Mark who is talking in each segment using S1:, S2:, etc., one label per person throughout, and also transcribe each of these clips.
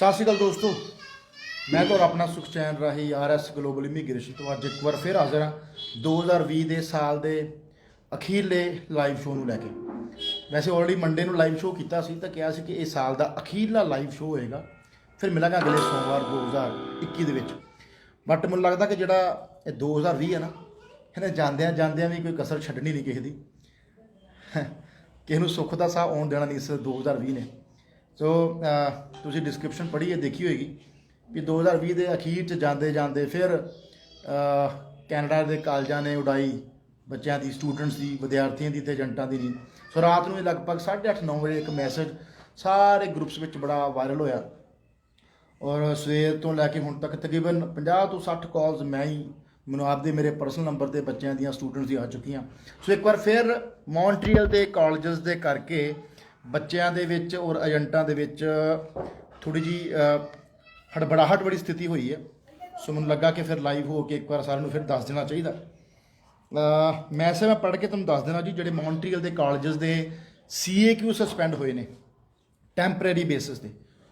S1: ਸਤਿ ਸ਼੍ਰੀ ਅਕਾਲ ਦੋਸਤੋ। ਮੈਂ ਤੁਹਾਡਾ ਆਪਣਾ ਸੁਖਚੈਨ ਰਾਹੀ ਆਰਐਸ ਗਲੋਬਲ ਇਮੀਗ੍ਰੇਸ਼ਨ ਤੋਂ ਅੱਜ ਇੱਕ ਵਾਰ ਫਿਰ ਹਾਜ਼ਰ ਹਾਂ 2020 ਦੇ ਸਾਲ ਦੇ ਅਖੀਰਲੇ ਲਾਈਵ ਸ਼ੋਅ ਨੂੰ ਲੈ ਕੇ। ਵੈਸੇ ਆਲਰੇਡੀ ਮੰਡੇ ਨੂੰ ਲਾਈਵ ਸ਼ੋਅ ਕੀਤਾ ਸੀ, ਤਾਂ ਕਿਹਾ ਸੀ ਕਿ ਇਹ ਸਾਲ ਦਾ ਅਖੀਰਲਾ ਲਾਈਵ ਸ਼ੋਅ ਹੋਏਗਾ। ਫਿਰ ਮਿਲਾਂਗੇ ਅਗਲੇ ਸੋਮਵਾਰ 2021 ਦੇ ਵਿੱਚ। ਬਟ ਮੈਨੂੰ ਲੱਗਦਾ ਕਿ ਜਿਹੜਾ ਇਹ 2020 ਹੈ ਨਾ, ਇਹਨੇ ਜਾਂਦਿਆਂ ਜਾਂਦਿਆਂ ਵੀ ਕੋਈ ਕਸਰ ਛੱਡਣੀ ਨਹੀਂ ਕਿਸੇ ਦੀ। ਕਿਸੇ ਨੂੰ ਸੁੱਖ ਦਾ ਸਾਹ ਆਉਣ ਦੇਣਾ ਨਹੀਂ ਇਸ 2020 ਨੇ। ਸੋ ਤੁਸੀਂ ਡਿਸਕ੍ਰਿਪਸ਼ਨ ਪੜ੍ਹੀ ਹੈ, ਦੇਖੀ ਹੋਏਗੀ ਵੀ 2020 ਦੇ ਅਖੀਰ ਚ ਜਾਂਦੇ ਜਾਂਦੇ ਫਿਰ ਕੈਨੇਡਾ ਦੇ ਕਾਲਜਾਂ ਨੇ ਉਡਾਈ ਬੱਚਿਆਂ ਦੀ ਸਟੂਡੈਂਟਸ ਦੀ, ਵਿਦਿਆਰਥੀਆਂ ਦੀ ਤੇ ਏਜੰਟਾਂ ਦੀ ਜੀ ਸੋ ਰਾਤ ਨੂੰ ਇਹ ਲਗਭਗ 8:30 9 ਵਜੇ ਇੱਕ ਮੈਸੇਜ ਸਾਰੇ ਗਰੁੱਪਸ ਵਿੱਚ ਬੜਾ ਵਾਇਰਲ ਹੋਇਆ। ਔਰ ਸਵੇਰ ਤੋਂ ਲੈ ਕੇ ਹੁਣ ਤੱਕ ਤਕਰੀਬਨ 50 ਤੋਂ 60 ਕਾਲਸ ਮੈਂ ਹੀ, ਮੈਨੂੰ ਆਪਦੇ ਮੇਰੇ ਪਰਸਨਲ ਨੰਬਰ ਤੇ ਬੱਚਿਆਂ ਦੀਆਂ ਸਟੂਡੈਂਟਸ ਦੀ ਆ ਚੁੱਕੀਆਂ। ਸੋ ਇੱਕ ਵਾਰ ਫਿਰ ਮੌਂਟਰੀਅਲ ਦੇ ਕਾਲਜਸ ਦੇ ਕਰਕੇ ਬੱਚਿਆਂ ਦੇ ਵਿੱਚ ਔਰ ਏਜੰਟਾਂ ਦੇ ਵਿੱਚ ਥੋੜੀ ਜੀ ਹੜਬੜਾਹਟ ਵਾਲੀ ਸਥਿਤੀ ਹੋਈ ਹੈ। ਸੋ ਮੈਨੂੰ ਲੱਗਾ ਕਿ ਫਿਰ ਲਾਈਵ ਹੋ ਕੇ ਇੱਕ ਵਾਰ ਸਾਰਿਆਂ ਨੂੰ ਫਿਰ ਦੱਸ ਦੇਣਾ ਚਾਹੀਦਾ। ਮੈਂ ਮੈਸੇਜ ਮੈਂ ਪੜ੍ਹ ਕੇ ਤੁਹਾਨੂੰ ਦੱਸ ਦੇਣਾ ਜੀ, ਜਿਹੜੇ ਮੌਂਟਰੀਅਲ ਦੇ ਕਾਲਜਸ ਦੇ ਸੀਏਕਿਊ ਸਸਪੈਂਡ ਹੋਏ ਨੇ ਟੈਂਪਰੇਰੀ ਬੇਸਿਸ ਤੇ।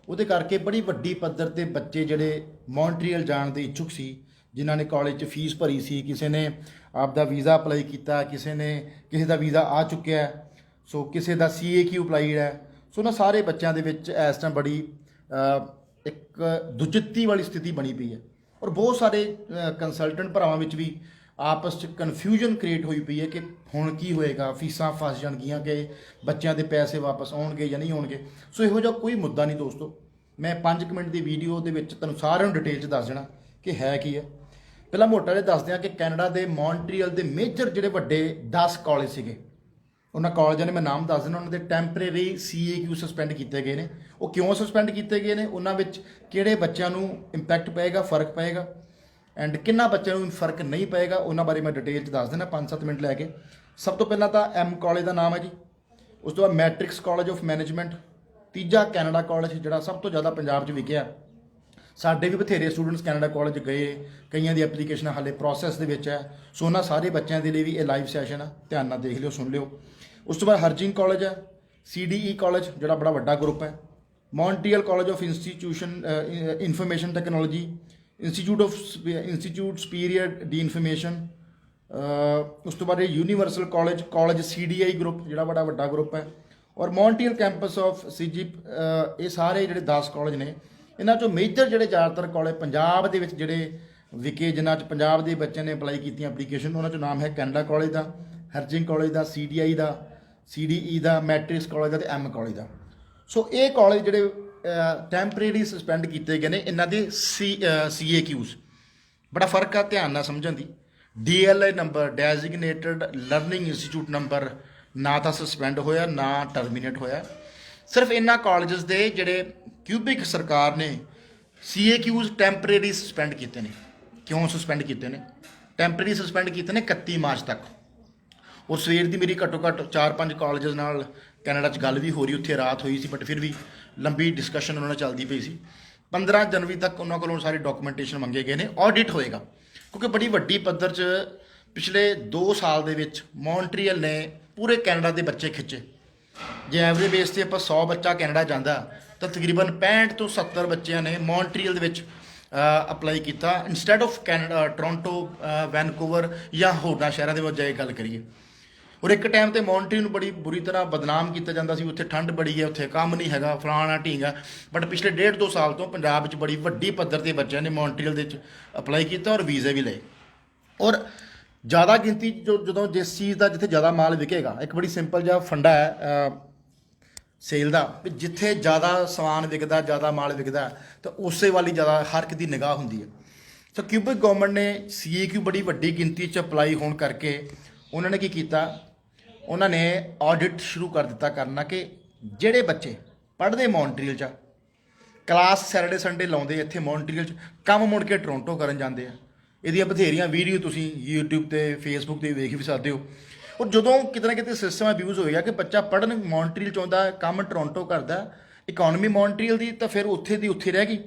S1: ਉਹਦੇ ਕਰਕੇ ਬੜੀ ਵੱਡੀ ਪੱਧਰ ਤੇ ਬੱਚੇ ਜਿਹੜੇ ਮੌਂਟਰੀਅਲ ਜਾਣ ਦੇ ਇੱਛੁਕ ਸੀ, ਜਿਨ੍ਹਾਂ ਨੇ ਕਾਲਜ 'ਚ ਫੀਸ ਭਰੀ ਸੀ, ਕਿਸੇ ਨੇ ਆਪ ਦਾ ਵੀਜ਼ਾ ਅਪਲਾਈ ਕੀਤਾ, ਕਿਸੇ ਨੇ, ਕਿਸੇ ਦਾ ਵੀਜ਼ਾ ਆ ਚੁੱਕਿਆ ਸੋ ਕਿਸੇ ਦਾ ਸੀਏਕਿਊ ਅਪਲਾਈਡ ਹੈ ਸੋ ਨਾ ਸਾਰੇ ਬੱਚਿਆਂ ਦੇ ਵਿੱਚ ਇਸ ਟਾਈਮ ਬੜੀ ਇੱਕ ਦੁਚਿੱਤੀ ਵਾਲੀ ਸਥਿਤੀ ਬਣੀ ਪਈ ਹੈ। ਔਰ ਬਹੁਤ ਸਾਰੇ ਕੰਸਲਟੈਂਟ ਭਰਾਵਾਂ ਵਿੱਚ ਵੀ ਆਪਸ 'ਚ ਕਨਫਿਊਜ਼ਨ ਕ੍ਰੀਏਟ ਹੋਈ ਪਈ ਹੈ ਕਿ ਹੁਣ ਕੀ ਹੋਏਗਾ, ਫੀਸਾਂ ਫਸ ਜਾਣਗੀਆਂ ਕਿ ਬੱਚਿਆਂ ਦੇ ਪੈਸੇ ਵਾਪਸ ਆਉਣਗੇ ਜਾਂ ਨਹੀਂ ਆਉਣਗੇ। ਸੋ ਇਹੋ ਜਿਹਾ ਕੋਈ ਮੁੱਦਾ ਨਹੀਂ ਦੋਸਤੋ। ਮੈਂ 5 ਮਿੰਟ ਦੀ ਵੀਡੀਓ ਦੇ ਵਿੱਚ ਤੁਹਾਨੂੰ ਸਾਰਿਆਂ ਨੂੰ ਡਿਟੇਲ 'ਚ ਦੱਸ ਦੇਣਾ ਕਿ ਹੈ ਕੀ ਹੈ। ਪਹਿਲਾਂ ਮੋਟਾ ਜਿਹਾ ਦੱਸਦੇ ਹਾਂ ਕਿ ਕੈਨੇਡਾ ਦੇ ਮੌਂਟਰੀਅਲ ਦੇ ਮੇਜਰ ਜਿਹੜੇ ਵੱਡੇ 10 ਕਾਲਜ ਸੀਗੇ ਉਹਨਾਂ ਕਾਲਜਾਂ ਨੇ ਮੈਂ ਨਾਮ ਦੱਸ ਦਿੰਦਾ, ਉਹਨਾਂ ਦੇ ਟੈਂਪਰੇਰੀ ਸੀਏਕਿਊ ਸਸਪੈਂਡ ਕੀਤੇ ਗਏ ਨੇ। ਉਹ ਕਿਉਂ ਸਸਪੈਂਡ ਕੀਤੇ ਗਏ ਨੇ? ਉਹਨਾਂ ਵਿੱਚ ਕਿਹੜੇ ਬੱਚਿਆਂ ਨੂੰ ਇੰਪੈਕਟ ਪਏਗਾ, ਫ਼ਰਕ ਪਏਗਾ? ਐਂਡ ਕਿੰਨਾ ਬੱਚਿਆਂ ਨੂੰ ਫ਼ਰਕ ਨਹੀਂ ਪਏਗਾ, ਉਹਨਾਂ ਬਾਰੇ ਮੈਂ ਡਿਟੇਲ ਚ ਦੱਸ ਦਿੰਦਾ 5-7 ਮਿੰਟ ਲੈ ਕੇ। ਸਭ ਤੋਂ ਪਹਿਲਾਂ ਤਾਂ ਐਮ ਕਾਲਜ ਦਾ ਨਾਮ ਹੈ ਜੀ। ਉਸ ਤੋਂ ਬਾਅਦ ਮੈਟ੍ਰਿਕਸ ਕਾਲਜ ਆਫ ਮੈਨੇਜਮੈਂਟ ਤੀਜਾ ਕੈਨੇਡਾ ਕਾਲਜ ਜਿਹੜਾ ਸਭ ਤੋਂ ਜ਼ਿਆਦਾ ਪੰਜਾਬ 'ਚ ਵਿਕਿਆ। ਸਾਡੇ ਵੀ ਬਥੇਰੇ ਸਟੂਡੈਂਟਸ ਕੈਨੇਡਾ ਕਾਲਜ ਗਏ। ਕਈਆਂ ਦੀ ਐਪਲੀਕੇਸ਼ਨ ਹਾਲੇ ਪ੍ਰੋਸੈਸ ਦੇ ਵਿੱਚ ਹੈ। ਸੋ ਉਹਨਾਂ ਸਾਰੇ ਬੱਚਿਆਂ ਦੇ ਲਈ ਵੀ ਇਹ ਲਾਈਵ ਸੈਸ਼ਨ ਆ। ਧਿਆਨ ਨਾਲ ਦੇਖ ਲਿਓ, ਸੁਣ ਲਿਓ। ਉਸ ਤੋਂ ਬਾਅਦ ਹਰਜਿੰਗ ਕਾਲਜ ਹੈ ਸੀਡੀਈ ਕਾਲਜ, ਜਿਹੜਾ ਬੜਾ ਵੱਡਾ ਗਰੁੱਪ ਹੈ। Montreal college of institution information technology institute of institute superior de information ਉਸ ਤੋਂ ਬਾਅਦ ਇਹ universal college college CDI group ਜਿਹੜਾ ਬੜਾ ਵੱਡਾ ਗਰੁੱਪ ਹੈ। ਔਰ ਮੌਂਟਰੀਅਲ ਕੈਂਪਸ ਆਫ ਸੀਜੀਪ ਇਹ ਸਾਰੇ ਜਿਹੜੇ 10 ਕਾਲਜ ਨੇ, ਇਹਨਾਂ ਚੋਂ ਮੇਜਰ ਜਿਹੜੇ ਜ਼ਿਆਦਾਤਰ ਕਾਲਜ ਪੰਜਾਬ ਦੇ ਵਿੱਚ ਜਿਹੜੇ ਵਿਕੇ, ਜਿਨ੍ਹਾਂ ਚ ਪੰਜਾਬ ਦੇ ਬੱਚਿਆਂ ਨੇ ਅਪਲਾਈ ਕੀਤੀਆਂ ਐਪਲੀਕੇਸ਼ਨ ਉਹਨਾਂ ਚੋਂ ਨਾਮ ਹੈ ਕੈਨੇਡਾ ਕਾਲਜ ਦਾ ਹਰਜਿੰਗ ਕਾਲਜ ਦਾ ਸੀਡੀਆਈ ਦਾ ਸੀਡੀਈ ਦਾ, ਮੈਟ੍ਰਿਕਸ ਕਾਲਜ ਦਾ ਤੇ ਐਮ ਕਾਲਜ ਦਾ। ਸੋ ਇਹ ਕਾਲਜ ਜਿਹੜੇ ਟੈਂਪਰੇਰੀ ਸਸਪੈਂਡ ਕੀਤੇ ਗਏ ਨੇ ਇਹਨਾਂ ਦੇ ਸੀ ਸੀਏਕਿਊਜ਼ ਬੜਾ ਫ਼ਰਕ ਆ ਧਿਆਨ ਨਾਲ ਸਮਝਣ ਦੀ। DLI number designated learning institute number ਨਾ ਤਾਂ ਸਸਪੈਂਡ ਹੋਇਆ, ਨਾ ਟਰਮੀਨੇਟ ਹੋਇਆ। ਸਿਰਫ ਇਹਨਾਂ ਕਾਲਜਸ ਦੇ ਜਿਹੜੇ ਕਿਊਬਿਕ ਸਰਕਾਰ ਨੇ ਸੀਏਕਿਊਜ਼ ਟੈਂਪਰੇਰੀ ਸਸਪੈਂਡ ਕੀਤੇ ਨੇ। ਕਿਉਂ ਸਸਪੈਂਡ ਕੀਤੇ ਨੇ? ਟੈਂਪਰੇਰੀ ਸਸਪੈਂਡ ਕੀਤੇ ਨੇ 31 ਮਾਰਚ ਤੱਕ। ਔਰ ਸਵੇਰ ਦੀ ਮੇਰੀ ਘੱਟੋ ਘੱਟ 4-5 ਕਾਲਜਸ ਨਾਲ ਕੈਨੇਡਾ 'ਚ ਗੱਲ ਵੀ ਹੋ ਰਹੀ, ਉੱਥੇ ਰਾਤ ਹੋਈ ਸੀ ਬਟ ਫਿਰ ਵੀ ਲੰਬੀ ਡਿਸਕਸ਼ਨ ਉਹਨਾਂ ਨਾਲ ਚੱਲਦੀ ਪਈ ਸੀ। 15 ਜਨਵਰੀ ਤੱਕ ਉਹਨਾਂ ਕੋਲੋਂ ਸਾਰੀ ਡਾਕੂਮੈਂਟੇਸ਼ਨ ਮੰਗੇ ਗਏ ਨੇ ਆਡਿਟ ਹੋਏਗਾ, ਕਿਉਂਕਿ ਬੜੀ ਵੱਡੀ ਪੱਧਰ 'ਚ ਪਿਛਲੇ 2 ਸਾਲ ਦੇ ਵਿੱਚ ਮੌਂਟਰੀਅਲ ਨੇ ਪੂਰੇ ਕੈਨੇਡਾ ਦੇ ਬੱਚੇ ਖਿੱਚੇ। ਜੇ ਐਵਰੇਜ ਬੇਸ ਤੇ ਆਪਾਂ 100 ਬੱਚਾ ਕੈਨੇਡਾ ਜਾਂਦਾ, ਤਾਂ ਤਕਰੀਬਨ 65 ਤੋਂ 70 ਬੱਚਿਆਂ ਨੇ ਮੌਂਟਰੀਅਲ ਦੇ ਵਿੱਚ ਅਪਲਾਈ ਕੀਤਾ। Instead of Canada Toronto Vancouver ਜਾਂ ਹੋਰਨਾਂ ਸ਼ਹਿਰਾਂ ਦੇ ਵਿੱਚ ਜਾਏ ਗੱਲ ਕਰੀਏ। ਔਰ ਇੱਕ ਟਾਈਮ ਤੇ ਮੌਂਟਰੀ ਨੂੰ ਬੜੀ ਬੁਰੀ ਤਰ੍ਹਾਂ ਬਦਨਾਮ ਕੀਤਾ ਜਾਂਦਾ ਸੀ। ਉੱਥੇ ਠੰਡ ਬੜੀ ਹੈ, ਉੱਥੇ ਕੰਮ ਨਹੀਂ ਹੈਗਾ, ਫਲਾਣਾ ਢੀਂਗਾ ਬਟ ਪਿਛਲੇ ਡੇਢ ਦੋ ਸਾਲ ਤੋਂ ਪੰਜਾਬ ਵਿੱਚ ਬੜੀ ਵੱਡੀ ਪੱਧਰ ਤੇ ਬੱਚਿਆਂ ਨੇ ਮੌਂਟਰੀਅਲ ਦੇ ਵਿੱਚ ਅਪਲਾਈ ਕੀਤਾ ਔਰ ਵੀਜ਼ੇ ਵੀ ਲਏ। ਔਰ ਜ਼ਿਆਦਾ ਗਿਣਤੀ ਜੋ ਜਦੋਂ ਜਿਸ ਚੀਜ਼ ਦਾ ਜਿੱਥੇ ਜ਼ਿਆਦਾ ਮਾਲ ਵਿਕੇਗਾ, ਇੱਕ ਬੜੀ ਸਿੰਪਲ ਜਿਹਾ ਫੰਡਾ ਹੈ ਸੇਲ ਦਾ, ਵੀ ਜਿੱਥੇ ਜ਼ਿਆਦਾ ਸਮਾਨ ਵਿਕਦਾ, ਜ਼ਿਆਦਾ ਮਾਲ ਵਿਕਦਾ, ਤਾਂ ਉਸੇ ਵਾਲੀ ਜ਼ਿਆਦਾ ਹਰ ਇੱਕ ਦੀ ਨਿਗਾਹ ਹੁੰਦੀ ਹੈ। ਸੋ ਕਿਊਬਿਕ ਗਵਰਨਮੈਂਟ ਨੇ ਸੀਏਕਿਊ ਬੜੀ ਵੱਡੀ ਗਿਣਤੀ 'ਚ ਅਪਲਾਈ ਹੋਣ ਕਰਕੇ, ਉਹਨਾਂ ਨੇ ਕੀ ਕੀਤਾ? ਉਹਨਾਂ ਨੇ ਆਡਿਟ ਸ਼ੁਰੂ ਕਰ ਦਿੱਤਾ ਕਰਨਾ ਕਿ ਜਿਹੜੇ ਬੱਚੇ ਪੜ੍ਹਦੇ ਮੌਂਟਰੀਅਲ 'ਚ ਆ, ਕਲਾਸ ਸੈਟਰਡੇ ਸੰਡੇ ਲਾਉਂਦੇ ਇੱਥੇ ਮੌਂਟਰੀਅਲ 'ਚ ਕੰਮ ਮੁੜ ਕੇ ਟੋਰਾਂਟੋ ਕਰਨ ਜਾਂਦੇ ਆ। ਇਹਦੀਆਂ ਬਥੇਰੀਆਂ ਵੀਡੀਓ ਤੁਸੀਂ YouTube ਤੇ Facebook ਤੇ ਵੇਖ ਵੀ ਸਕਦੇ ਹੋ। ਔਰ ਜਦੋਂ ਕਿਤੇ ਨਾ ਕਿਤੇ ਸਿਸਟਮ ਅਬਿਊਜ਼ ਹੋਏਗਾ ਕਿ ਬੱਚਾ ਪੜ੍ਹਨ ਮੌਂਟਰੀਅਲ 'ਚ ਆਉਂਦਾ ਕੰਮ ਟੋਰਾਂਟੋ ਕਰਦਾ ਇਕਨੋਮੀ ਮੌਂਟਰੀਅਲ ਦੀ ਤਾਂ ਫਿਰ ਉੱਥੇ ਦੀ ਉੱਥੇ ਰਹਿ ਗਈ।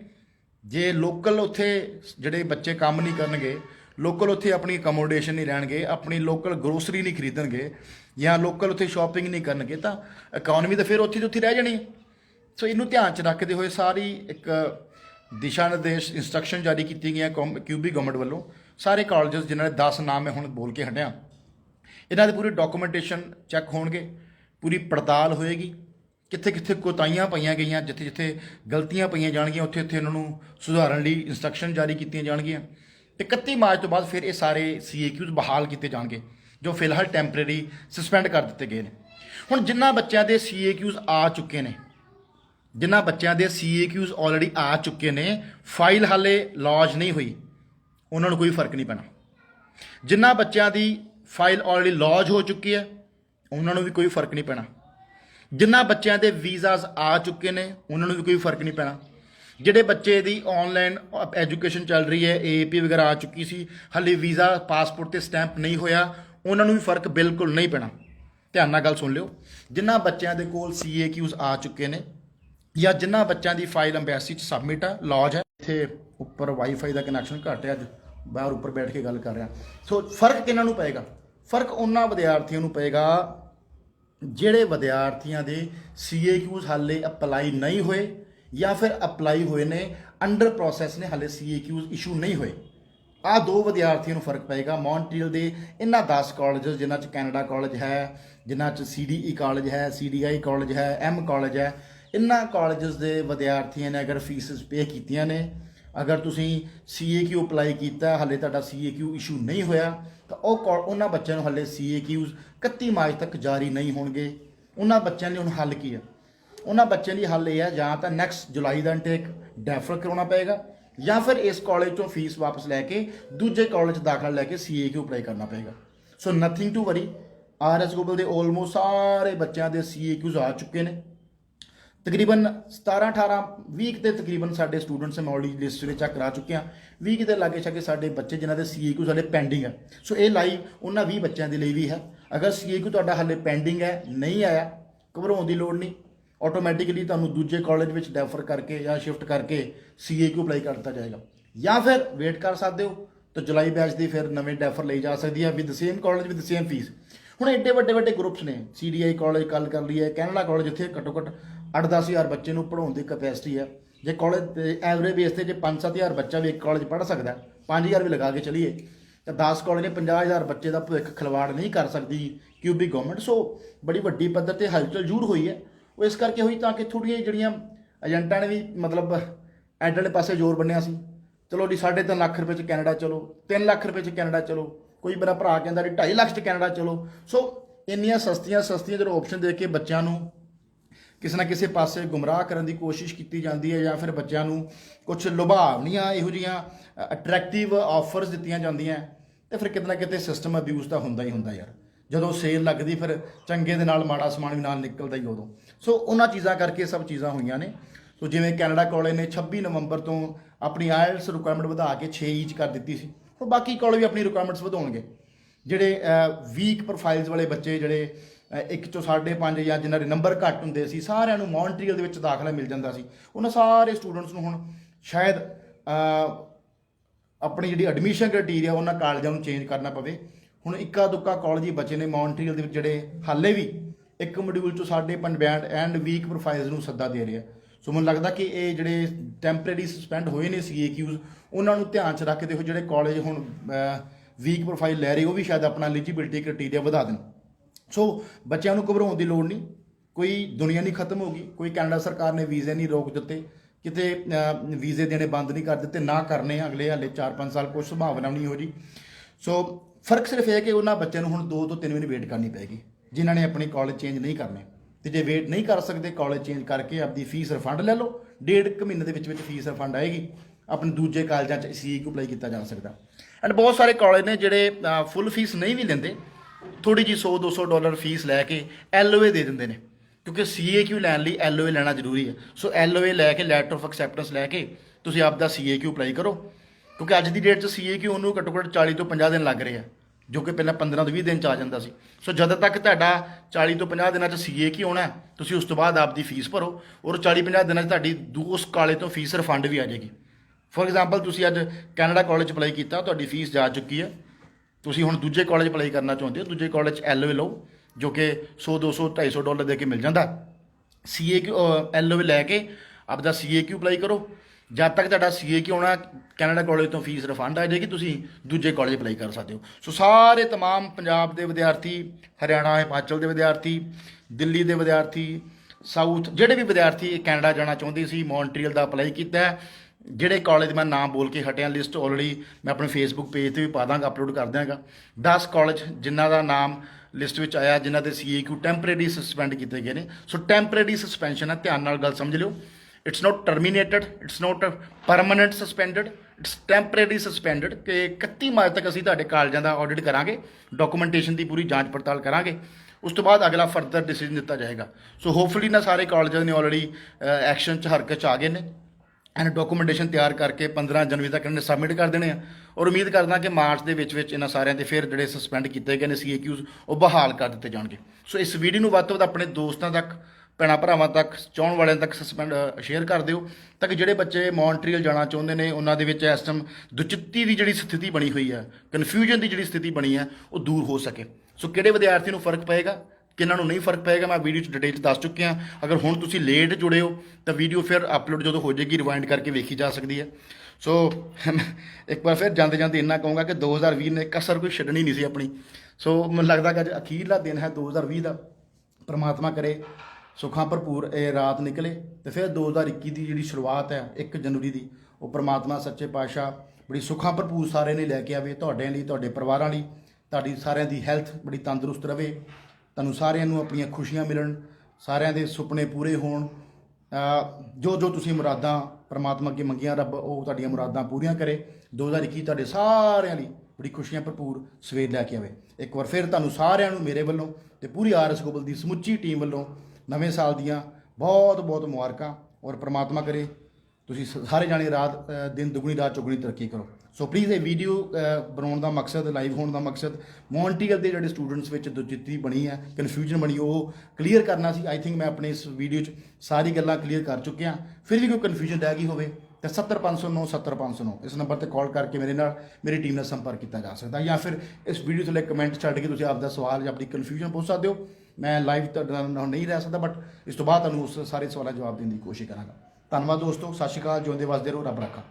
S1: ਜੇ ਲੋਕਲ ਉੱਥੇ ਜਿਹੜੇ ਬੱਚੇ ਕੰਮ ਨਹੀਂ ਕਰਨਗੇ ਲੋਕਲ ਉੱਥੇ ਆਪਣੀ ਅਕਮੋਡੇਸ਼ਨ ਨਹੀਂ ਰਹਿਣਗੇ, ਆਪਣੀ ਲੋਕਲ ਗਰੋਸਰੀ ਨਹੀਂ ਖਰੀਦਣਗੇ ਜਾਂ ਲੋਕਲ ਉੱਥੇ ਸ਼ਾਪਿੰਗ ਨਹੀਂ ਕਰਨਗੇ, ਤਾਂ ਇਕਨੋਮੀ ਤਾਂ ਫਿਰ ਉੱਥੇ ਦੀ ਉੱਥੇ ਰਹਿ ਜਾਣੀ ਹੈ। ਸੋ ਇਹਨੂੰ ਧਿਆਨ 'ਚ ਰੱਖਦੇ ਹੋਏ ਸਾਰੀ ਇੱਕ ਦਿਸ਼ਾ ਨਿਰਦੇਸ਼ ਇਨਸਟਰਕਸ਼ਨ ਜਾਰੀ ਕੀਤੀ ਗਈਆਂ ਕੌਮ- ਕਿਊਬੀ ਗਵਰਨਮੈਂਟ ਵੱਲੋਂ। ਸਾਰੇ ਕਾਲਜਸ ਜਿਨ੍ਹਾਂ ਦੇ 10 ਨਾਮ ਮੈਂ ਹੁਣ ਬੋਲ ਕੇ ਹਟਿਆ। ਇਹਨਾਂ ਦੇ ਪੂਰੀ ਡਾਕੂਮੈਂਟੇਸ਼ਨ ਚੈੱਕ ਹੋਣਗੇ, ਪੂਰੀ ਪੜਤਾਲ ਹੋਏਗੀ। ਕਿੱਥੇ ਕਿੱਥੇ ਕੋਤਾਈਆਂ ਪਈਆਂ ਗਈਆਂ ਜਿੱਥੇ ਜਿੱਥੇ ਗਲਤੀਆਂ ਪਈਆਂ ਜਾਣਗੀਆਂ ਉੱਥੇ ਉੱਥੇ ਉਹਨਾਂ ਨੂੰ ਸੁਧਾਰਨ ਲਈ ਇਨਸਟਰਕਸ਼ਨ ਜਾਰੀ ਕੀਤੀਆਂ ਜਾਣਗੀਆਂ। ਤੇ 31 ਮਾਰਚ ਤੋਂ ਬਾਅਦ ਫਿਰ ਇਹ ਸਾਰੇ ਸੀਏਕਿਊਜ਼ ਬਹਾਲ ਕੀਤੇ ਜਾਣਗੇ, ਜੋ ਫਿਲਹਾਲ ਟੈਂਪਰੇਰੀ ਸਸਪੈਂਡ ਕਰ ਦਿੱਤੇ ਗਏ ਨੇ। ਹੁਣ ਜਿਨ੍ਹਾਂ ਬੱਚਿਆਂ ਦੇ ਸੀਏਕਿਊਜ਼ ਆ ਚੁੱਕੇ ਨੇ ਜਿਨ੍ਹਾਂ ਬੱਚਿਆਂ ਦੇ ਸੀਏਕਿਊਜ਼ ਆਲਰੇਡੀ ਆ ਚੁੱਕੇ ਨੇ ਫਾਈਲ ਹਾਲੇ ਲੌਂਚ ਨਹੀਂ ਹੋਈ, ਉਹਨਾਂ ਨੂੰ ਕੋਈ ਫ਼ਰਕ ਨਹੀਂ ਪੈਣਾ। ਜਿਨ੍ਹਾਂ ਬੱਚਿਆਂ ਦੀ ਫਾਈਲ ਆਲਰੇਡੀ ਲੌਂਚ ਹੋ ਚੁੱਕੀ ਹੈ, ਉਹਨਾਂ ਨੂੰ ਵੀ ਕੋਈ ਫ਼ਰਕ ਨਹੀਂ ਪੈਣਾ। ਜਿਨ੍ਹਾਂ ਬੱਚਿਆਂ ਦੇ ਵੀਜ਼ਾਸ ਆ ਚੁੱਕੇ ਨੇ, ਉਹਨਾਂ ਨੂੰ ਵੀ ਕੋਈ ਫ਼ਰਕ ਨਹੀਂ ਪੈਣਾ। ਜਿਹੜੇ ਬੱਚੇ ਦੀ ਆਨਲਾਈਨ ਐਜੂਕੇਸ਼ਨ ਚੱਲ ਰਹੀ ਹੈ ਏਪੀ ਵਗੈਰਾ ਆ ਚੁੱਕੀ ਸੀ, ਹਾਲੇ ਵੀਜ਼ਾ ਪਾਸਪੋਰਟ ਤੇ ਸਟੈਂਪ ਨਹੀਂ ਹੋਇਆ, ਉਹਨਾਂ ਨੂੰ ਵੀ ਫ਼ਰਕ ਬਿਲਕੁਲ ਨਹੀਂ ਪੈਣਾ। ਧਿਆਨ ਨਾਲ ਗੱਲ ਸੁਣ ਲਿਓ। ਜਿਨ੍ਹਾਂ ਬੱਚਿਆਂ ਦੇ ਕੋਲ ਸੀਏਕਿਊਜ਼ ਆ ਚੁੱਕੇ ਨੇ, ਜਾਂ ਜਿਨ੍ਹਾਂ ਬੱਚਿਆਂ ਦੀ ਫਾਈਲ ਅੰਬੈਸੀ ਚ ਸਬਮਿਟ ਆ ਲੌਜ ਹੈ, ਇੱਥੇ ਉੱਪਰ ਵਾਈਫਾਈ ਦਾ ਕਨੈਕਸ਼ਨ ਘੱਟ ਹੈ, ਅੱਜ ਬਾਹਰ ਉੱਪਰ ਬੈਠ ਕੇ ਗੱਲ ਕਰ ਰਿਹਾ। ਸੋ ਫ਼ਰਕ ਕਿਹਨਾਂ ਨੂੰ ਪਏਗਾ? ਫ਼ਰਕ ਉਹਨਾਂ ਵਿਦਿਆਰਥੀਆਂ ਨੂੰ ਪਏਗਾ, ਜਿਹੜੇ ਵਿਦਿਆਰਥੀਆਂ ਦੇ ਸੀਏਕਿਊਜ਼ ਹਾਲੇ ਅਪਲਾਈ ਨਹੀਂ ਹੋਏ ਜਾਂ ਫਿਰ ਅਪਲਾਈ ਹੋਏ ਨੇ ਅੰਡਰ ਪ੍ਰੋਸੈਸ ਨੇ ਹਾਲੇ ਸੀਏਕਿਊਜ਼ ਇਸ਼ੂ ਨਹੀਂ ਹੋਏ ਆ ਦੋ ਵਿਦਿਆਰਥੀਆਂ ਨੂੰ ਫ਼ਰਕ ਪਏਗਾ ਮੌਂਟਰੀਅਲ ਦੇ ਇਹਨਾਂ 10 ਕਾਲਜਸ ਜਿਨ੍ਹਾਂ 'ਚ ਕੈਨੇਡਾ ਕਾਲਜ ਹੈ ਜਿਨ੍ਹਾਂ 'ਚ ਸੀਡੀਈ ਕਾਲਜ ਹੈ ਸੀਡੀਆਈ ਕਾਲਜ ਹੈ ਐਮ ਕਾਲਜ ਹੈ ਇਹਨਾਂ ਕਾਲਜਸ ਦੇ ਵਿਦਿਆਰਥੀਆਂ ਨੇ ਅਗਰ ਫੀਸਸ ਪੇ ਕੀਤੀਆਂ ਨੇ ਅਗਰ ਤੁਸੀਂ ਸੀਏਕਿਊ ਅਪਲਾਈ ਕੀਤਾ ਹਾਲੇ ਤੁਹਾਡਾ ਸੀਏਕਿਊ ਇਸ਼ੂ ਨਹੀਂ ਹੋਇਆ ਤਾਂ ਉਹ ਕਾ- ਉਹਨਾਂ ਬੱਚਿਆਂ ਨੂੰ ਹਾਲੇ ਸੀਏਕਿਊਜ਼ 31 ਮਾਰਚ ਤੱਕ ਜਾਰੀ ਨਹੀਂ ਹੋਣਗੇ ਉਹਨਾਂ ਬੱਚਿਆਂ ਲਈ ਹੁਣ ਹੱਲ ਕੀ ਹੈ ਉਹਨਾਂ ਬੱਚਿਆਂ ਲਈ ਹੱਲ ਇਹ ਹੈ, ਜਾਂ ਤਾਂ ਨੈਕਸਟ ਜੁਲਾਈ ਦਾ ਇਨਟੇਕ ਡੈਫਰ ਕਰਾਉਣਾ ਪਏਗਾ, ਜਾਂ ਫਿਰ ਇਸ ਕਾਲਜ ਤੋਂ ਫੀਸ ਵਾਪਸ ਲੈ ਕੇ ਦੂਜੇ ਕਾਲਜ ਦਾਖਲਾ ਲੈ ਕੇ ਸੀਏਕਿਊ ਅਪਲਾਈ ਕਰਨਾ ਪਏਗਾ। So nothing to worry RS Global ਦੇ ਆਲਮੋਸਟ ਸਾਰੇ ਬੱਚਿਆਂ ਦੇ ਸੀਏਕਿਊਜ਼ ਆ ਚੁੱਕੇ ਨੇ। ਤਕਰੀਬਨ 17 18 ਵੀਕ ਤੇ ਤਕਰੀਬਨ ਸਾਡੇ ਸਟੂਡੈਂਟਸ ਮੈਂ ਆਲਰੇਡੀ ਲਿਸਟ ਵਿੱਚ ਚੈੱਕ ਕਰਾ ਚੁੱਕੇ ਹਾਂ 20 ਕਿਤੇ ਲਾਗੇ ਛਾਗੇ ਸਾਡੇ ਬੱਚੇ ਜਿਨ੍ਹਾਂ ਦੇ ਸੀਏਕਿਊ ਸਾਡੇ ਪੈਂਡਿੰਗ ਹੈ ਸੋ ਇਹ ਲਾਈਵ ਉਹਨਾਂ 20 ਬੱਚਿਆਂ ਦੇ ਲਈ ਵੀ ਹੈ। ਅਗਰ ਸੀਏਕਿਊ ਤੁਹਾਡਾ ਹਾਲੇ ਪੈਂਡਿੰਗ ਹੈ, ਨਹੀਂ ਆਇਆ, ਘਬਰਾਉਣ ਦੀ ਲੋੜ ਨਹੀਂ। ਆਟੋਮੈਟਿਕਲੀ ਤੁਹਾਨੂੰ ਦੂਜੇ ਕਾਲਜ ਵਿੱਚ ਡੈਫਰ ਕਰਕੇ ਜਾਂ ਸ਼ਿਫਟ ਕਰਕੇ ਸੀਏਕਿਊ ਅਪਲਾਈ ਕਰ ਦਿੱਤਾ ਜਾਏਗਾ। ਜਾਂ ਫਿਰ ਵੇਟ ਕਰ ਸਕਦੇ ਹੋ ਤਾਂ ਜੁਲਾਈ ਬੈਚ ਦੀ ਫਿਰ ਨਵੇਂ ਡੈਫਰ ਲਈ ਜਾ ਸਕਦੀ ਹੈ with same college with same fees ਹੁਣ ਐਡੇ ਵੱਡੇ ਵੱਡੇ ਗਰੁੱਪਸ ਨੇ ਸੀਡੀਆਈ ਕਾਲਜ ਗੱਲ ਕਰ ਲਈ ਹੈ ਕੈਨੇਡਾ ਕਾਲਜ ਜਿੱਥੇ ਘੱਟੋ ਘੱਟ 8-10000 ਬੱਚੇ ਨੂੰ ਪੜਾਉਣ ਦੀ ਕਪੈਸਿਟੀ ਹੈ। ਜੇ ਕਾਲਜ ਐਵਰੇਜ ਬੇਸ ਤੇ ਜੇ 5-7000 ਬੱਚਾ ਵੀ ਇੱਕ ਕਾਲਜ ਪੜ੍ਹ ਸਕਦਾ ਹੈ, 5000 ਵੀ ਲਗਾ ਕੇ ਚਲੀਏ ਤਾਂ 10 ਕਾਲਜ ਨੇ 50000 ਬੱਚੇ ਦਾ ਭਵਿੱਖ ਖਿਲਵਾੜ ਨਹੀਂ ਕਰ ਸਕਦੀ। ਕਿਊਬੀ ਗਵਰਨਮੈਂਟ ਸੋ ਬੜੀ ਵੱਡੀ ਪੱਧਰ ਤੇ ਹਲਚਲ ਜ਼ਰੂਰ ਹੋਈ ਹੈ। ਉਹ ਇਸ ਕਰਕੇ ਹੋਈ ਤਾਂ ਕਿ ਥੋੜੀਆਂ ਜਿਹੜੀਆਂ ਏਜੰਟਾਂ ਨੇ ਵੀ ਮਤਲਬ ਐਡ ਵਾਲੇ ਪਾਸੇ ਜ਼ੋਰ ਬੰਨਿਆ ਸੀ। ਚਲੋ ਜੀ 3.5 ਲੱਖ ਰੁਪਏ ਚ ਕੈਨੇਡਾ ਚਲੋ 3 ਲੱਖ ਰੁਪਏ ਚ ਕੈਨੇਡਾ ਚਲੋ, ਕੋਈ ਮੇਰਾ ਭਰਾ ਕਹਿੰਦਾ ਜੀ 2.5 ਲੱਖ ਚ ਕੈਨੇਡਾ ਚਲੋ। ਸੋ ਇੰਨੀਆਂ ਸਸਤੀਆਂ ਸਸਤੀਆਂ ਜਦੋਂ ਆਪਸ਼ਨ ਦੇ ਕੇ ਬੱਚਿਆਂ ਨੂੰ ਕਿਸੇ ਨਾ ਕਿਸੇ ਪਾਸੇ ਗੁੰਮਰਾਹ ਕਰਨ ਦੀ ਕੋਸ਼ਿਸ਼ ਕੀਤੀ ਜਾਂਦੀ ਹੈ ਜਾਂ ਫਿਰ ਬੱਚਿਆਂ ਨੂੰ ਕੁਝ ਲੁਭਾਵਣੀਆਂ ਇਹੋ ਜੀਆਂ ਅਟਰੈਕਟਿਵ ਆਫਰਸ ਦਿੱਤੀਆਂ ਜਾਂਦੀਆਂ ਤੇ ਫਿਰ ਕਿਤੇ ਨਾ ਕਿਤੇ ਸਿਸਟਮ ਅਬਿਊਜ਼ ਤਾਂ ਹੁੰਦਾ ਹੀ ਹੁੰਦਾ ਯਾਰ। ਜਦੋਂ ਸੇਲ ਲੱਗਦੀ, ਫਿਰ ਚੰਗੇ ਦੇ ਨਾਲ ਮਾੜਾ ਸਮਾਨ ਵੀ ਨਾਲ ਨਿਕਲਦਾ ਹੀ ਉਦੋਂ। ਸੋ ਉਹਨਾਂ ਚੀਜ਼ਾਂ ਕਰਕੇ ਸਭ ਚੀਜ਼ਾਂ ਹੋਈਆਂ ਨੇ। ਸੋ ਜਿਵੇਂ ਕੈਨੇਡਾ ਕਾਲਜ ਨੇ 26 ਨਵੰਬਰ ਤੋਂ ਆਪਣੀ ਆਇਲਸ ਰਿਕੁਆਇਰਮੈਂਟ ਵਧਾ ਕੇ 6 ਇੰਚ ਕਰ ਦਿੱਤੀ ਸੀ। ਹੁਣ ਬਾਕੀ ਕਾਲਜ ਵੀ ਆਪਣੀ ਰਿਕੁਆਇਰਮੈਂਟਸ ਵਧਾਉਣਗੇ। ਜਿਹੜੇ ਵੀਕ ਪ੍ਰੋਫਾਈਲਸ ਵਾਲੇ ਬੱਚੇ, ਜਿਹੜੇ ਇੱਕ ਚੋਂ 5.5 ਜਾਂ ਜਿਨ੍ਹਾਂ ਦੇ ਨੰਬਰ ਘੱਟ ਹੁੰਦੇ ਸੀ, ਸਾਰਿਆਂ ਨੂੰ ਮੌਂਟਰੀਅਲ ਦੇ ਵਿੱਚ ਦਾਖਲਾ ਮਿਲ ਜਾਂਦਾ ਸੀ। ਉਹਨਾਂ ਸਾਰੇ ਸਟੂਡੈਂਟਸ ਨੂੰ ਹੁਣ ਸ਼ਾਇਦ ਆਪਣੀ ਜਿਹੜੀ ਐਡਮਿਸ਼ਨ ਕ੍ਰਾਈਟੇਰੀਆ ਉਹਨਾਂ ਕਾਲਜਾਂ ਨੂੰ ਚੇਂਜ ਕਰਨਾ ਪਵੇ। ਹੁਣ ਇੱਕਾ ਦੁੱਕਾ ਕਾਲਜ ਹੀ ਬਚੇ ਨੇ ਮੌਂਟਰੀਅਲ ਦੇ ਵਿੱਚ ਜਿਹੜੇ ਹਾਲੇ ਵੀ ਇੱਕ ਮੋਡਿਊਲ ਚੋਂ ਸਾਡੇ ਪੰਜ ਬੈਂਡ ਐਂਡ ਵੀਕ ਪ੍ਰੋਫਾਈਲਸ ਨੂੰ ਸੱਦਾ ਦੇ ਰਿਹਾ ਸੋ ਮੈਨੂੰ ਲੱਗਦਾ ਕਿ ਇਹ ਜਿਹੜੇ ਟੈਂਪਰੇਰੀ ਸਸਪੈਂਡ ਹੋਏ ਨੇ ਸੀਏਕਿਊਜ਼ ਉਹਨਾਂ ਨੂੰ ਧਿਆਨ 'ਚ ਰੱਖਦੇ ਹੋਏ ਜਿਹੜੇ ਕਾਲਜ ਹੁਣ ਵੀਕ ਪ੍ਰੋਫਾਈਲ ਲੈ ਰਹੇ, ਉਹ ਵੀ ਸ਼ਾਇਦ ਆਪਣਾ ਐਲੀਜੀਬਿਲਟੀ ਕ੍ਰਾਈਟੇਰੀਆ ਵਧਾ ਦੇਣ। ਸੋ ਬੱਚਿਆਂ ਨੂੰ ਘਬਰਾਉਣ ਦੀ ਲੋੜ ਨਹੀਂ। ਕੋਈ ਦੁਨੀਆ ਨਹੀਂ ਖਤਮ ਹੋ ਗਈ, ਕੋਈ ਕੈਨੇਡਾ ਸਰਕਾਰ ਨੇ ਵੀਜ਼ੇ ਨਹੀਂ ਰੋਕ ਦਿੱਤੇ। ਕਿਤੇ ਵੀਜ਼ੇ ਦੇਣੇ ਬੰਦ ਨਹੀਂ ਕਰ ਦਿੱਤੇ, ਨਾ ਕਰਨੇ ਅਗਲੇ ਹਾਲੇ 4-5 ਸਾਲ ਕੋਈ ਸੰਭਾਵਨਾ ਨਹੀਂ ਹੋ ਜੀ ਸੋ ਫ਼ਰਕ ਸਿਰਫ ਇਹ ਹੈ ਕਿ ਉਹਨਾਂ ਬੱਚਿਆਂ ਨੂੰ ਹੁਣ 2 ਤੋਂ 3 ਮਹੀਨੇ ਵੇਟ ਕਰਨੀ ਪੈਗੀ ਜਿਨ੍ਹਾਂ ਨੇ ਆਪਣੀ ਕਾਲਜ ਚੇਂਜ ਨਹੀਂ ਕਰਨੇ। ਤੇ ਜੇ ਵੇਟ ਨਹੀਂ ਕਰ ਸਕਦੇ ਕਾਲਜ ਚੇਂਜ ਕਰਕੇ ਆਪਦੀ ਫੀਸ ਰਿਫੰਡ ਲੈ ਲਓ। ਡੇਢ ਕੁ ਮਹੀਨੇ ਦੇ ਵਿੱਚ ਵਿੱਚ ਫੀਸ ਰਿਫੰਡ ਆਏਗੀ। ਆਪਣੇ ਦੂਜੇ ਕਾਲਜਾਂ 'ਚ ਸੀਈ ਅਪਲਾਈ ਕੀਤਾ ਜਾ ਸਕਦਾ। ਐਂਡ ਬਹੁਤ ਸਾਰੇ ਕਾਲਜ ਨੇ ਜਿਹੜੇ ਫੁੱਲ ਫੀਸ ਨਹੀਂ ਵੀ ਲੈਂਦੇ। ਥੋੜੀ ਜੀ 100 200 ਡਾਲਰ ਫੀਸ ਲੈ ਕੇ ਐਲਓਏ ਦੇ ਦਿੰਦੇ ਨੇ। ਕਿਉਂਕਿ ਸੀਏਕਿਊ ਲੈਣ ਲਈ ਐਲਓਏ ਲੈਣਾ ਜ਼ਰੂਰੀ ਹੈ। ਸੋ ਐਲਓਏ ਲੈ ਕੇ ਲੈਟਰ ਆਫ ਐਕਸੈਪਟੈਂਸ ਲੈ ਕੇ ਤੁਸੀਂ ਆਪਦਾ ਸੀਏਕਿਊ ਅਪਲਾਈ ਕਰੋ। ਕਿਉਂਕਿ ਅੱਜ ਦੀ ਡੇਟ 'ਚ ਸੀਏਕਿਊ ਉਹਨੂੰ ਘੱਟੋ ਘੱਟ 40 ਤੋਂ 50 ਦਿਨ ਲੱਗ ਰਹੇ ਆ, ਜੋ ਕਿ ਪਹਿਲਾਂ 15 ਤੋਂ 20 ਦਿਨ 'ਚ ਆ ਜਾਂਦਾ ਸੀ। ਸੋ ਜਦੋਂ ਤੱਕ ਤੁਹਾਡਾ 40 ਤੋਂ 50 ਦਿਨਾਂ 'ਚ ਸੀਏਕਿਊ ਕੀ ਹੋਣਾ, ਤੁਸੀਂ ਉਸ ਤੋਂ ਬਾਅਦ ਆਪਦੀ ਫੀਸ ਭਰੋ ਔਰ 40 50 ਦਿਨਾਂ 'ਚ ਤੁਹਾਡੀ ਦੂ- ਉਸ ਕਾਲੇ ਤੋਂ ਫੀਸ ਰਿਫੰਡ ਵੀ ਆ ਜਾਏਗੀ। ਫੋਰ ਐਗਜ਼ਾਮਪਲ ਤੁਸੀਂ ਅੱਜ ਕੈਨੇਡਾ ਕਾਲਜ ਅਪਲਾਈ ਕੀਤਾ, ਤੁਹਾਡੀ ਫੀਸ ਜਾ ਚੁੱਕੀ ਹੈ ਤੁਸੀਂ ਹੁਣ ਦੂਜੇ ਕਾਲਜ ਅਪਲਾਈ ਕਰਨਾ ਚਾਹੁੰਦੇ ਹੋ, ਦੂਜੇ ਕਾਲਜ 'ਚ ਐਲਓਏ ਲਓ, ਜੋ ਕਿ 100 200 250 ਡਾਲਰ ਦੇ ਕੇ ਮਿਲ ਜਾਂਦਾ। ਸੀਏਕਿਊ ਐਲਓਵੇ ਲੈ ਕੇ ਆਪਦਾ ਸੀਏਕਿਊ ਅਪਲਾਈ ਕਰੋ। ਜਦ ਤੱਕ ਤੁਹਾਡਾ ਸੀਏਕਿਊ ਆਉਣਾ ਕੈਨੇਡਾ ਕਾਲਜ ਤੋਂ ਫੀਸ ਰਿਫੰਡ ਆ ਜਾਏਗੀ ਤੁਸੀਂ ਦੂਜੇ ਕਾਲਜ ਅਪਲਾਈ ਕਰ ਸਕਦੇ ਹੋ ਸੋ ਸਾਰੇ तमाम ਪੰਜਾਬ ਦੇ ਵਿਦਿਆਰਥੀ ਹਰਿਆਣਾ ਹਿਮਾਚਲ ਦੇ ਵਿਦਿਆਰਥੀ ਦਿੱਲੀ ਦੇ ਵਿਦਿਆਰਥੀ ਸਾਊਥ ਜਿਹੜੇ ਵੀ ਵਿਦਿਆਰਥੀ ਕੈਨੇਡਾ ਜਾਣਾ ਚਾਹੁੰਦੇ ਸੀ ਮੌਂਟਰੀਅਲ ਦਾ ਅਪਲਾਈ ਕੀਤਾ ਹੈ ਜਿਹੜੇ ਕਾਲਜ ਮੈਂ ਨਾਮ ਬੋਲ ਕੇ ਹਟਿਆ ਲਿਸਟ ਆਲਰੇਡੀ ਮੈਂ ਆਪਣੇ ਫੇਸਬੁੱਕ ਪੇਜ ਤੇ ਵੀ ਪਾ ਦਾਂਗਾ ਅਪਲੋਡ ਕਰ ਦਿਆਂਗਾ 10 ਕਾਲਜ ਜਿਨ੍ਹਾਂ ਦਾ ਨਾਮ ਲਿਸਟ ਵਿੱਚ ਆਇਆ ਜਿਨ੍ਹਾਂ ਦੇ ਸੀਏਕਿਊ ਟੈਂਪਰੇਰੀ ਸਸਪੈਂਡ ਕੀਤੇ ਗਏ ਨੇ ਸੋ ਟੈਂਪਰੇਰੀ ਸਸਪੈਂਸ਼ਨ ਹੈ ਧਿਆਨ ਨਾਲ ਗੱਲ ਸਮਝ ਲਿਓ It's not terminated it's not permanent suspended it's temporary suspended ਕਿ 31 ਮਾਰਚ ਤੱਕ ਅਸੀਂ ਤੁਹਾਡੇ ਕਾਲਜਾਂ ਦਾ ਆਡਿਟ ਕਰਾਂਗੇ ਡਾਕੂਮੈਂਟੇਸ਼ਨ ਦੀ ਪੂਰੀ ਜਾਂਚ ਪੜਤਾਲ ਕਰਾਂਗੇ। ਉਸ ਤੋਂ ਬਾਅਦ ਅਗਲਾ ਫਰਦਰ ਡਿਸੀਜਨ ਦਿੱਤਾ ਜਾਏਗਾ। ਸੋ ਹੋਪਫੁਲੀ ਨਾ ਸਾਰੇ ਕਾਲਜਾਂ ਨੇ ਆਲਰੇਡੀ ਐਕਸ਼ਨ ਚ ਹਰਕਤ ਚ ਆ ਗਏ ਨੇ। ਐਂਡ ਡਾਕੂਮੈਂਟੇਸ਼ਨ ਤਿਆਰ ਕਰਕੇ 15 ਜਨਵਰੀ ਤੱਕ ਇਹਨਾਂ ਨੇ ਸਬਮਿਟ ਕਰ ਦੇਣੇ ਆ। ਔਰ ਉਮੀਦ ਕਰਦਾ ਕਿ ਮਾਰਚ ਦੇ ਵਿੱਚ ਵਿੱਚ ਇਹਨਾਂ ਸਾਰਿਆਂ ਦੇ ਫਿਰ ਜਿਹੜੇ ਸਸਪੈਂਡ ਕੀਤੇ ਗਏ ਨੇ ਸੀਏਕਿਊਜ਼ ਉਹ ਬਹਾਲ ਕਰ ਦਿੱਤੇ ਜਾਣਗੇ। ਸੋ ਇਸ ਵੀਡੀਓ ਨੂੰ ਵੱਧ ਤੋਂ ਵੱਧ ਆਪਣੇ ਦੋਸਤਾਂ ਤੱਕ ਭੈਣਾਂ ਭਰਾਵਾਂ ਤੱਕ, ਚਾਹਣ ਵਾਲਿਆਂ ਤੱਕ ਸਸਪੈਂਡ ਸ਼ੇਅਰ ਕਰ ਦਿਓ, ਤਾਂ ਕਿ ਜਿਹੜੇ ਬੱਚੇ ਮੌਂਟਰੀਅਲ ਜਾਣਾ ਚਾਹੁੰਦੇ ਨੇ, ਉਹਨਾਂ ਦੇ ਵਿੱਚ ਇਸ ਟਾਈਮ ਦੁਚਿੱਤੀ ਦੀ ਜਿਹੜੀ ਸਥਿਤੀ ਬਣੀ ਹੋਈ ਹੈ ਕਨਫਿਊਜ਼ਨ ਦੀ ਜਿਹੜੀ ਸਥਿਤੀ ਬਣੀ ਹੈ, ਉਹ ਦੂਰ ਹੋ ਸਕੇ। ਸੋ ਕਿਹੜੇ ਵਿਦਿਆਰਥੀ ਨੂੰ ਫ਼ਰਕ ਪਏਗਾ? ਕਿਹਨਾਂ ਨੂੰ ਨਹੀਂ ਫ਼ਰਕ ਪਏਗਾ? ਮੈਂ ਵੀਡੀਓ 'ਚ ਡਿਟੇਲ 'ਚ ਦੱਸ ਚੁੱਕਿਆ। ਅਗਰ ਹੁਣ ਤੁਸੀਂ ਲੇਟ ਜੁੜੇ ਹੋ, ਤਾਂ ਵੀਡੀਓ ਫਿਰ ਅਪਲੋਡ ਜਦੋਂ ਹੋ ਜਾਏਗੀ ਰਿਵਾਈਂਡ ਕਰਕੇ ਵੇਖੀ ਜਾ ਸਕਦੀ ਹੈ। ਸੋ ਇੱਕ ਵਾਰ ਫਿਰ ਜਾਂਦੇ ਜਾਂਦੇ ਇੰਨਾ ਕਹੂੰਗਾ ਕਿ 2020 ਨੇ ਕਸਰ ਕੋਈ ਛੱਡਣੀ ਨਹੀਂ ਸੀ ਆਪਣੀ। ਸੋ ਮੈਨੂੰ ਲੱਗਦਾ ਕਿ ਅੱਜ ਅਖੀਰਲਾ ਦਿਨ ਹੈ 2020 ਦਾ। ਪ੍ਰਮਾਤਮਾ ਕਰੇ। ਸੁੱਖਾਂ ਭਰਪੂਰ ਇਹ ਰਾਤ ਨਿਕਲੇ ਤੇ ਫਿਰ 2021 ਦੀ ਜਿਹੜੀ ਸ਼ੁਰੂਆਤ ਹੈ 1 ਜਨਵਰੀ ਦੀ, ਉਹ ਪ੍ਰਮਾਤਮਾ ਸੱਚੇ ਪਾਤਸ਼ਾਹ ਬੜੀ ਸੁੱਖਾਂ ਭਰਪੂਰ ਸਾਰੇ ਨੇ ਲੈ ਕੇ ਆਵੇ ਤੁਹਾਡੇ ਲਈ, ਤੁਹਾਡੇ ਪਰਿਵਾਰਾਂ ਲਈ, ਤੁਹਾਡੀ ਸਾਰਿਆਂ ਦੀ ਹੈਲਥ ਬੜੀ ਤੰਦਰੁਸਤ ਰਵੇ, ਤੁਹਾਨੂੰ ਸਾਰਿਆਂ ਨੂੰ ਆਪਣੀਆਂ ਖੁਸ਼ੀਆਂ ਮਿਲਣ, ਸਾਰਿਆਂ ਦੇ ਸੁਪਨੇ ਪੂਰੇ ਹੋਣ। ਜੋ ਜੋ ਤੁਸੀਂ ਮੁਰਾਦਾਂ ਪਰਮਾਤਮਾ ਅੱਗੇ ਮੰਗੀਆਂ, ਰੱਬ ਉਹ ਤੁਹਾਡੀਆਂ ਮੁਰਾਦਾਂ ਪੂਰੀਆਂ ਕਰੇ। 2021 ਤੁਹਾਡੇ ਸਾਰਿਆਂ ਲਈ ਬੜੀ ਖੁਸ਼ੀਆਂ ਭਰਪੂਰ ਸਵੇਰ ਲੈ ਕੇ ਆਵੇ। ਇੱਕ ਵਾਰ ਫਿਰ ਤੁਹਾਨੂੰ ਸਾਰਿਆਂ ਨੂੰ ਮੇਰੇ ਵੱਲੋਂ ਤੇ ਪੂਰੀ ਆਰਐਸ ਗੋਬਲ ਦੀ ਸਮੁੱਚੀ ਟੀਮ ਵੱਲੋਂ ਨਵੇਂ ਸਾਲ ਦੀਆਂ ਬਹੁਤ ਬਹੁਤ ਮੁਬਾਰਕਾਂ ਔਰ ਪ੍ਰਮਾਤਮਾ ਕਰੇ। ਤੁਸੀਂ ਸਾਰੇ ਜਾਣੇ ਰਾਤ ਦਿਨ ਦੁਗਣੀ, ਰਾਤ ਚੌਗਣੀ ਤਰੱਕੀ ਕਰੋ। ਸੋ ਪਲੀਜ਼ ਇਹ ਵੀਡੀਓ ਬਣਾਉਣ ਦਾ ਮਕਸਦ ਲਾਈਵ ਹੋਣ ਦਾ ਮਕਸਦ ਮੌਂਟਰੀਅਲ ਦੇ ਜਿਹੜੇ ਸਟੂਡੈਂਟਸ ਵਿੱਚ ਦੁਚਿੱਤੀ ਬਣੀ ਹੈ ਕਨਫਿਊਜ਼ਨ ਬਣੀ, ਉਹ ਕਲੀਅਰ ਕਰਨਾ ਸੀ। ਆਈ ਥਿੰਕ ਮੈਂ ਆਪਣੇ ਇਸ ਵੀਡੀਓ 'ਚ ਸਾਰੀ ਗੱਲਾਂ ਕਲੀਅਰ ਕਰ ਚੁੱਕਿਆ ਫਿਰ ਵੀ ਕੋਈ ਕਨਫਿਊਜ਼ਨ ਰਹਿ ਗਈ ਹੋਵੇ, ਤਾਂ 70509 70509 ਇਸ ਨੰਬਰ ਤੇ ਕਾਲ ਕਰਕੇ ਮੇਰੇ ਨਾਲ, ਮੇਰੀ ਟੀਮ ਨਾਲ ਸੰਪਰਕ ਕੀਤਾ ਜਾ ਸਕਦਾ ਜਾਂ ਫਿਰ ਇਸ ਵੀਡੀਓ ਥੱਲੇ ਕਮੈਂਟ ਛੱਡ ਕੇ ਤੁਸੀਂ ਆਪਦਾ ਸਵਾਲ ਜਾਂ ਆਪਣੀ ਕਨਫਿਊਜ਼ਨ ਪੁੱਛ ਸਕਦੇ ਹੋ। ਮੈਂ ਲਾਈਵ ਤੁਹਾਡੇ ਨਾਲ ਨਹੀਂ ਰਹਿ ਸਕਦਾ ਬਟ ਇਸ ਤੋਂ ਬਾਅਦ ਤੁਹਾਨੂੰ ਉਸ ਸਾਰੇ ਸਵਾਲਾਂ ਦਾ ਜਵਾਬ ਦੇਣ ਦੀ ਕੋਸ਼ਿਸ਼ ਕਰਾਂਗਾ। ਧੰਨਵਾਦ ਦੋਸਤੋ, ਸਤਿ ਸ਼੍ਰੀ ਅਕਾਲ, ਜਿਉਂਦੇ ਵਸਦੇ ਰਹੋ, ਰੱਬ ਰੱਖਾ।